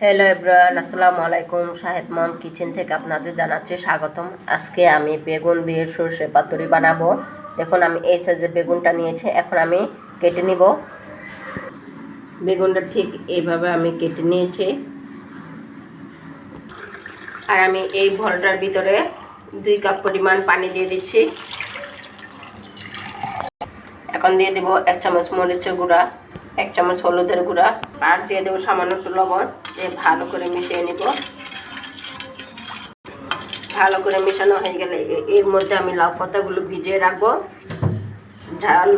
Hello everyone আসসালামু আলাইকুম। শাহেদ মম kitchen থেকে আপনাদের জানাচ্ছি স্বাগতম। আজকে আমি বেগুন দিয়ে সর্ষে পাতুরি বানাবো। দেখুন, আমি এই সাইজের বেগুনটা নিয়েছি। এখন আমি কেটে নিব। বেগুনটা ঠিক এইভাবে আমি কেটে নিয়েছি। আর আমি এই ভলটার ভিতরে দুই কাপ পরিমাণ পানি দিয়ে দিচ্ছি। এখন দিয়ে দেবো এক চামচ মরিচের গুঁড়া। এক চামচ হলুদের গুঁড়া আর দিয়ে দেবো সামান্য একটু লবণ দিয়ে ভালো করে মিশিয়ে নিব। ভালো করে মেশানো হয়ে গেলে এর মধ্যে আমি লাউ পাতাগুলো ভিজিয়ে রাখব। ঝাল,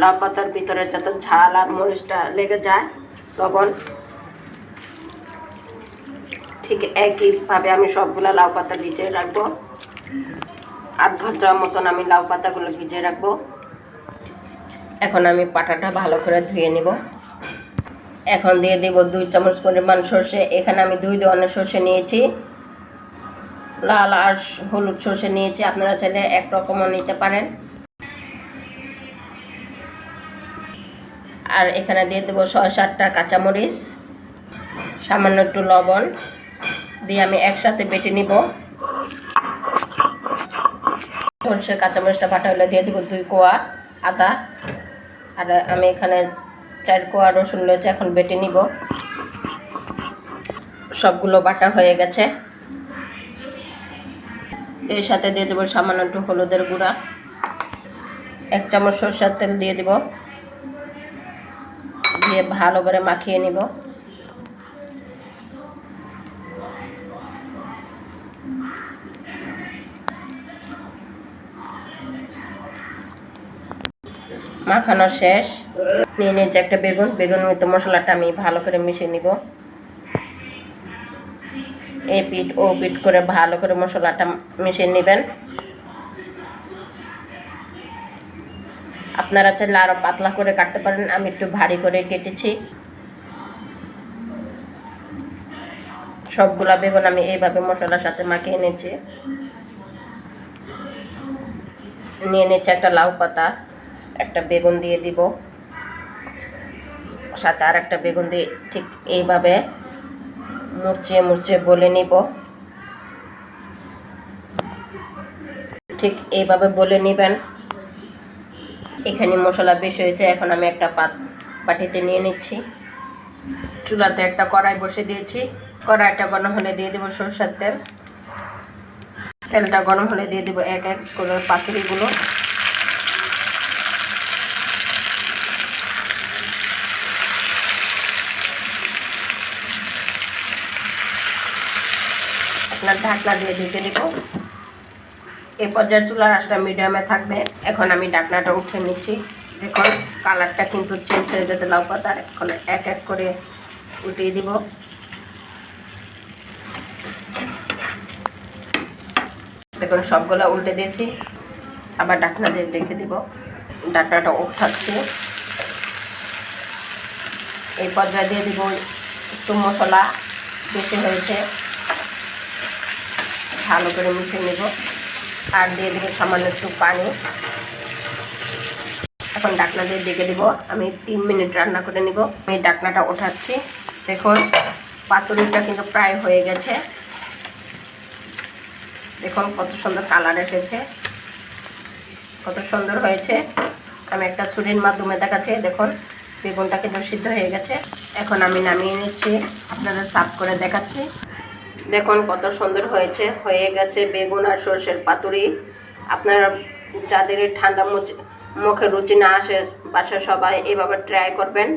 লাউ পাতার ভিতরে যাতে ঝাল আর মরিচটা লেগে যায়, লবণ। ঠিক একইভাবে আমি সবগুলো লাউ পাতা ভিজিয়ে রাখব। আধ ঘণ্টার মতন আমি লাউ পাতাগুলো ভিজিয়ে রাখব। এখন আমি পাটাটা ভালো করে ধুয়ে নিব। এখন দিয়ে দেব দুই চামচ পরিমাণ সর্ষে। এখানে আমি দুই ধরনের সর্ষে নিয়েছি। লাল আর হলুদ সর্ষে নিয়েছি। আপনারা চাইলে এক রকমও নিতে পারেন। আর এখানে দিয়ে দেবো ছয় সাতটা কাঁচামরিচ, সামান্য একটু লবণ দিয়ে আমি একসাথে বেটে নিব। সর্ষে কাঁচামরিচটা বাটা হলে দিয়ে দেবো দুই কোয়া আদা। আর আমি এখানে চার কোয়া রসুন রয়েছে এখন বেটে নিব। সবগুলো বাটা হয়ে গেছে। এর সাথে দিয়ে দেবো সামান্য একটু হলুদের গুঁড়া। এক চামচ সরষার তেল দিয়ে দেব। দিয়ে ভালো করে মাখিয়ে নিব। মাখানো শেষ। নিয়ে নিয়েছি একটা বেগুন। বেগুনের মধ্যে মশলাটা আমি ভালো করে মিশিয়ে নিব। এ পিঠ, ও পিঠ করে ভালো করে মশলাটা মিশিয়ে নেবেন। আপনারা চাইলে আরও পাতলা করে কাটতে পারেন। আমি একটু ভারী করে কেটেছি। সবগুলা বেগুন আমি এইভাবে মশলার সাথে মাখিয়ে নিয়েছি। নিয়ে নিয়েছি একটা লাউ পাতা। একটা বেগুন দিয়ে দিব। সাথে আর একটা বেগুন দিয়ে ঠিক এইভাবে মুচড়ে মুচড়ে বলে নিব। ঠিক এইভাবে বলে নেবেন। এখানে মশলা বেশি হয়েছে, এখন আমি একটা পাত বাটিতে নিয়ে নিচ্ছি। চুলাতে একটা কড়াই বসে দিয়েছি। কড়াইটা গরম হলে দিয়ে দেবো সরষের তেল। তেলটা গরম হলে দিয়ে দেবো এক এক করে পাতুরিগুলো আপনার ঢাকনা দিয়ে ঢেকে দেব। এই পর্যায়ে চুলার আঁচটা মিডিয়ামে থাকবে। এখন আমি ঢাকনাটা উঠে নিচ্ছি। দেখুন কালারটা কিন্তু চেঞ্জ হয়ে গেছে লাউ পাতার এখন এক এক করে উঠিয়ে দিব। দেখুন, সবগুলো উল্টে দিয়েছি। আবার ঢাকনা দিয়ে রেখে দিব। ঢাকনাটা উঠ থাকছে। এই পর্যায়ে দিয়ে দিব একটু মশলা। বেশি হয়েছে। ভালো করে মিশিয়ে নেব। আর দিয়ে দেবো সামান্য একটু পানি। এখন ডাকনা দিয়ে ডেকে দেবো। আমি তিন মিনিট রান্না করে নিব। আমি ডাকনাটা ওঠাচ্ছি। দেখুন, পাতুরিটা কিন্তু প্রায় হয়ে গেছে। দেখুন, কত সুন্দর কালার এসেছে। কত সুন্দর হয়েছে। আমি একটা ছুরির মাধ্যমে দেখাচ্ছি। দেখুন, বেগুনটা কিন্তু সিদ্ধ হয়ে গেছে। এখন আমি নামিয়ে নিচ্ছি। আপনাদের সাফ করে দেখাচ্ছি। দেখুন কত সুন্দর হয়েছে। হয়ে গেছে বেগুন আর সর্ষের পাতুরি। আপনারা যাদের ঠান্ডা মুখে রুচি না আসে বাসা সবাই এভাবে ট্রাই করবেন।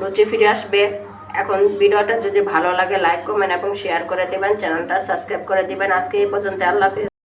রুচি ফিরে আসবে। এখন ভিডিওটা যদি ভালো লাগে লাইক কমেন্ট এবং শেয়ার করে দেবেন। চ্যানেলটা সাবস্ক্রাইব করে দেবেন। আজকে এই পর্যন্ত আল্লাহ